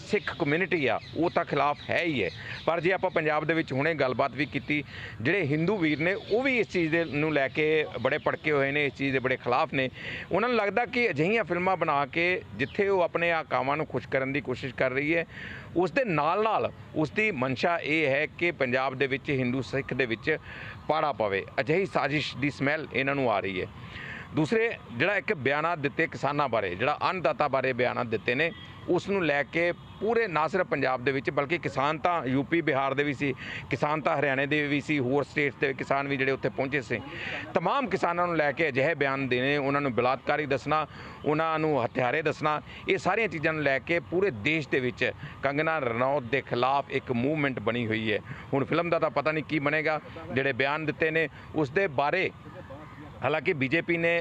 ਸਿੱਖ ਕਮਿਊਨਿਟੀ ਆ, ਉਹ ਤਾਂ ਖਿਲਾਫ ਹੈ ਹੀ ਹੈ। ਪਰ ਜੇ ਆਪਾਂ ਪੰਜਾਬ ਦੇ ਵਿੱਚ ਹੁਣੇ ਗੱਲਬਾਤ ਵੀ ਕੀਤੀ, ਜਿਹੜੇ ਹਿੰਦੂ ਵੀਰ ਨੇ, ਉਹ ਵੀ ਇਸ ਚੀਜ਼ ਦੇ ਨੂੰ ਲੈ ਕੇ ਬੜੇ ਭੜਕੇ ਹੋਏ ਨੇ, ਇਸ ਚੀਜ਼ ਦੇ ਬੜੇ ਖਿਲਾਫ ਨੇ। ਉਹਨਾਂ ਨੂੰ ਲੱਗਦਾ ਕਿ ਅਜਿਹੀਆਂ ਫਿਲਮਾਂ ਬਣਾ ਕੇ, ਜਿੱਥੇ ਉਹ ਆਪਣੇ ਆਕਾਵਾਂ ਨੂੰ ਖੁਸ਼ ਕਰਨ ਦੀ ਕੋਸ਼ਿਸ਼ ਕਰ ਰਹੀ ਹੈ, ਉਸ ਦੇ ਨਾਲ ਨਾਲ ਉਸ ਦੀ ਮਨਸ਼ਾ ਇਹ ਹੈ ਕਿ ਪੰਜਾਬ ਦੇ ਵਿੱਚ ਹਿੰਦੂ ਸਿੱਖ ਦੇ ਵਿੱਚ ਪਾੜਾ ਪਵੇ। ਅਜਿਹੀ ਸਾਜ਼ਿਸ਼ ਦੀ ਸਮੈਲ ਇਹਨਾਂ ਨੂੰ ਆ ਰਹੀ ਹੈ। ਦੂਸਰੇ ਜਿਹੜਾ ਇੱਕ ਬਿਆਨਾਤ ਦਿੱਤੇ ਕਿਸਾਨਾਂ ਬਾਰੇ, ਜਿਹੜਾ ਅੰਨਦਾਤਾ ਬਾਰੇ ਬਿਆਨਾਤ ਦਿੱਤੇ ਨੇ, ਉਸ ਨੂੰ ਲੈ ਕੇ ਪੂਰੇ ਨਾ ਸਿਰਫ ਪੰਜਾਬ ਦੇ ਵਿੱਚ ਬਲਕਿ ਕਿਸਾਨ ਤਾਂ ਯੂਪੀ ਬਿਹਾਰ ਦੇ ਵੀ ਸੀ, ਕਿਸਾਨ ਤਾਂ ਹਰਿਆਣੇ ਦੇ ਵੀ ਸੀ, ਹੋਰ ਸਟੇਟਸ ਦੇ ਕਿਸਾਨ ਵੀ ਜਿਹੜੇ ਉੱਥੇ ਪਹੁੰਚੇ ਸੀ। ਤਮਾਮ ਕਿਸਾਨਾਂ ਨੂੰ ਲੈ ਕੇ ਅਜਿਹੇ ਬਿਆਨ ਦੇਣੇ, ਉਹਨਾਂ ਨੂੰ ਬਲਾਤਕਾਰੀ ਦੱਸਣਾ, ਉਹਨਾਂ ਨੂੰ ਹਥਿਆਰੇ ਦੱਸਣਾ, ਇਹ ਸਾਰੀਆਂ ਚੀਜ਼ਾਂ ਨੂੰ ਲੈ ਕੇ ਪੂਰੇ ਦੇਸ਼ ਦੇ ਵਿੱਚ ਕੰਗਨਾ ਰਣੌਤ ਦੇ ਖਿਲਾਫ ਇੱਕ ਮੂਵਮੈਂਟ ਬਣੀ ਹੋਈ ਹੈ। ਹੁਣ ਫਿਲਮ ਦਾ ਤਾਂ ਪਤਾ ਨਹੀਂ ਕੀ ਬਣੇਗਾ, ਜਿਹੜੇ ਬਿਆਨ ਦਿੱਤੇ ਨੇ ਉਸ ਦੇ ਬਾਰੇ ਹਾਲਾਂਕਿ ਬੀਜੇਪੀ ਨੇ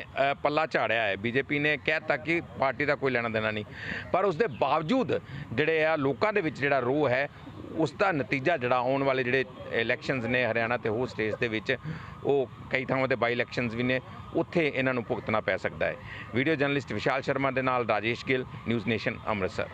ਪੱਲਾ ਝਾੜਿਆ ਹੈ। ਬੀਜੇਪੀ ਨੇ ਕਹਿਤਾ ਕਿ ਪਾਰਟੀ ਦਾ ਕੋਈ ਲੈਣਾ ਦੇਣਾ ਨਹੀਂ। ਪਰ ਉਸ ਦੇ ਬਾਵਜੂਦ ਜਿਹੜੇ ਆ, ਲੋਕਾਂ ਦੇ ਵਿੱਚ ਜਿਹੜਾ ਰੋਹ ਹੈ ਉਸ ਦਾ ਨਤੀਜਾ ਜਿਹੜਾ ਆਉਣ ਵਾਲੇ ਜਿਹੜੇ ਇਲੈਕਸ਼ਨਸ ਨੇ ਹਰਿਆਣਾ ਤੇ ਹੋਰ ਸਟੇਟਸ ਦੇ ਵਿੱਚ, ਉਹ ਕਈ ਥਾਵਾਂ ਤੇ ਬਾਈ ਇਲੈਕਸ਼ਨਸ ਵੀ ਨੇ, ਉੱਥੇ ਇਹਨਾਂ ਨੂੰ ਭੁਗਤਣਾ ਪੈ ਸਕਦਾ ਹੈ। ਵੀਡੀਓ ਜਰਨਲਿਸਟ ਵਿਸ਼ਾਲ ਸ਼ਰਮਾ ਦੇ ਨਾਲ ਰਾਜੇਸ਼ ਗਿੱਲ ਨਿਊਜ਼ ਨੇਸ਼ਨ ਅੰਮ੍ਰਿਤਸਰ।